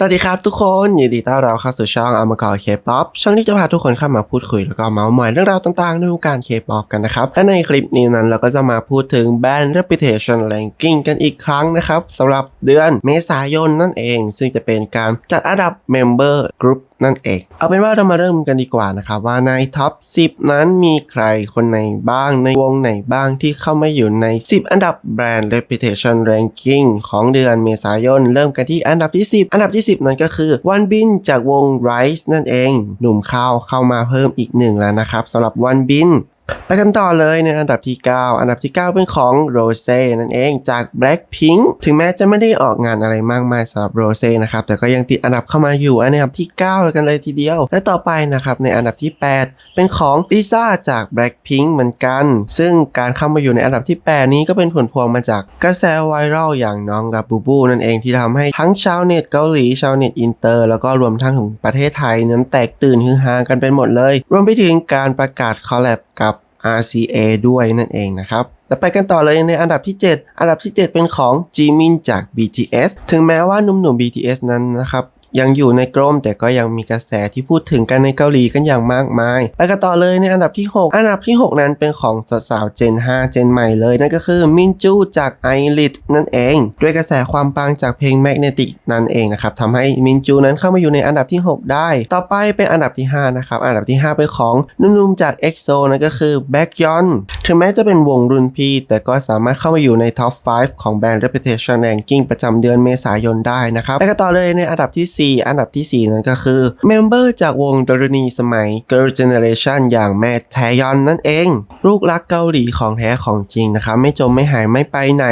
สวัสดีครับทุกคนยินดีต้อนรับเข้าสู่ช่องอามากอเคป๊อปช่องที่จะพาทุกคนเข้ามาพูดคุยแล้วก็เมาส์มอยเรื่องราวต่างๆในวงการเคป๊อปกันนะครับและในคลิปนี้นั้นเราก็จะมาพูดถึงแบรนด์ reputation ranking กันอีกครั้งนะครับสำหรับเดือนเมษายนนั่นเอง ซึ่งจะเป็นการจัดอันดับ member group นั่นเอง เอาเป็นว่าเรามาเริ่มกันดีกว่านะครับว่าในท็อป 10 นั้นมีใครคนไหนบ้างในวงไหนบ้างที่เข้ามาอยู่ใน 10 อันดับแบรนด์ reputation ranking ของเดือนเมษายน เริ่มกันที่อันดับที่ 10 อันดับที่10 นั้นก็คือวันบินจากวง Rise นั่นเอง หนุ่มข้าวเข้ามาเพิ่มอีกหนึ่งแล้วนะครับสำหรับวันบิน ไปกันต่อเลยในอันดับที่ 9 อันดับที่ 9 เป็นของโรเซ่นั่นเองจาก Blackpink ถึงแม้จะไม่ได้ออกงานอะไรมากมายสำหรับโรเซ่นะครับ แต่ก็ยังติดอันดับเข้ามาอยู่อันดับที่9แล้วกันเลยทีเดียว และต่อไปนะครับในอันดับที่ 8 เป็นของลิซ่าจาก Blackpink เหมือนกัน ซึ่งการเข้ามาอยู่ในอันดับที่ 8 นี้ก็เป็นผลพวงมาจากกระแสไวรัลอย่างน้องกับบูบูนั่นเองที่ทำให้ทั้งชาวเน็ตเกาหลีชาวเน็ตอินเตอร์แล้วก็รวมทั้งถึงประเทศไทยนั้นแตกตื่นฮือฮากันเป็นหมดเลย รวมไปถึงการประกาศคอลแลบกับ RCA ด้วยนั่นเองนะครับแล้วไปกันต่อเลยในอันดับที่ 7 อันดับที่ 7 เป็นของจีมินจาก BTS ถึงแม้ว่าหนุ่มๆ BTS นั้นนะครับ ยังอยู่ในกรมแต่ก็ยังมีกระแสที่พูดถึงกันในเกาหลีกันอย่างมากมาย ไปกันต่อเลยในอันดับที่ 6 อันดับที่ 6 นั้นเป็นของสาวๆเจน5เจนใหม่เลย นั่นก็คือมินจูจาก i l i t นั่นเอง ด้วยกระแสความปังจากเพลง Magnetic นั่นเองนะครับทำให้มินจูนั้นเข้ามาอยู่ในอันดับที่ 6 ได้ ต่อไปเป็นอันดับที่ 5 นะครับ อันดับที่ 5 เป็นของนุ่มๆจาก EXO นั่นก็คือ Baekhyun ถึงแม้จะเป็นวงรุ่นพี่ แต่ก็สามารถเข้ามาอยู่ในท็อป 5 ของแบรนด์ Reputation Ranking ประจำเดือนเมษายนได้นะครับไปกันต่อเลยในอันดับที่4 อันดับที่ 4 นั่นก็คือเมมเบอร์จากวงดรณีสมัย Girl Generation อย่างแมทแทยอนนั่นเอง ลูกรักเกาหลีของแท้ของจริงนะครับ ไม่จมไม่หายไม่ไปไหน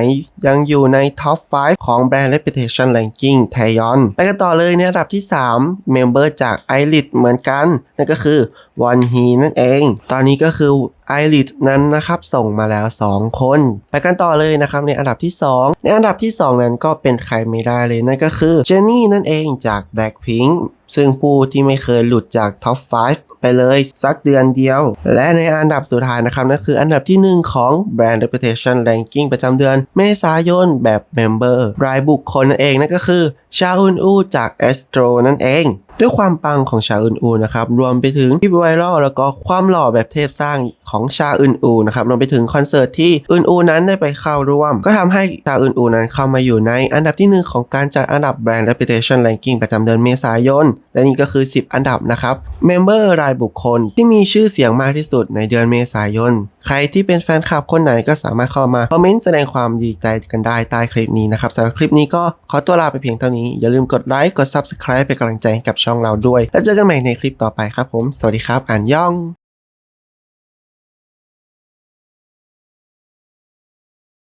ยังอยู่ในท็อป 5 ของแบรนด์ Reputation Ranking แทยอน ไปกันต่อเลยในอันดับที่ 3 เมมเบอร์จาก i l i t เหมือนกัน นั่นก็คือวอนฮีนั่นเอง ตอนนี้ก็คือ i l i t นั้นนะครับ ส่งมาแล้ว 2 คน ไปกันต่อเลยนะครับในอันดับที่ 2 ในอันดับที่ 2 นั้นก็เป็นใครไม่ได้เลยนั่นก็คือเจนนี่นั่นเองจาก Blackpink ซึ่งผู้ที่ไม่เคยหลุดจากท็อป 5 ไปเลยสักเดือนเดียว และในอันดับสุดท้ายนะครับนั่นคืออันดับที่ 1 ของ Brand Reputation Ranking ประจำเดือนเมษายนแบบ Member รายบุคคลนั่นเองนั่นก็คือชาอุนอูจาก Astro นั่นเอง ด้วยความปังของชาอึนอูนะครับรวมไปถึงคลิปไวรัลแล้วก็ความหล่อแบบเทพสร้างของชาอึนอูนะครับรวมไปถึงคอนเสิร์ตที่อึนอูนั้นได้ไปเข้าร่วม ก็ทำให้ชาอึนอูนั้นเข้ามาอยู่ในอันดับที่หนึ่งของการจัดอันดับแบรนด์ Reputation Ranking ประจำเดือนเมษายน และนี่ก็คือ 10 อันดับนะครับเมมเบอร์รายบุคคลที่มีชื่อเสียงมากที่สุดในเดือนเมษายน ใครที่เป็นแฟนคลับคนไหนก็สามารถเข้ามาคอมเมนต์แสดงความดีใจกันได้ใต้คลิปนี้นะครับสำหรับคลิปนี้ก็ขอตัวลาไปเพียงเท่านี้ อย่าลืมกดไลค์กด Subscribe เป็นกำลังใจให้กับช่องเราด้วย แล้วเจอกันใหม่ในคลิปต่อไปครับผม สวัสดีครับอ่านย่อง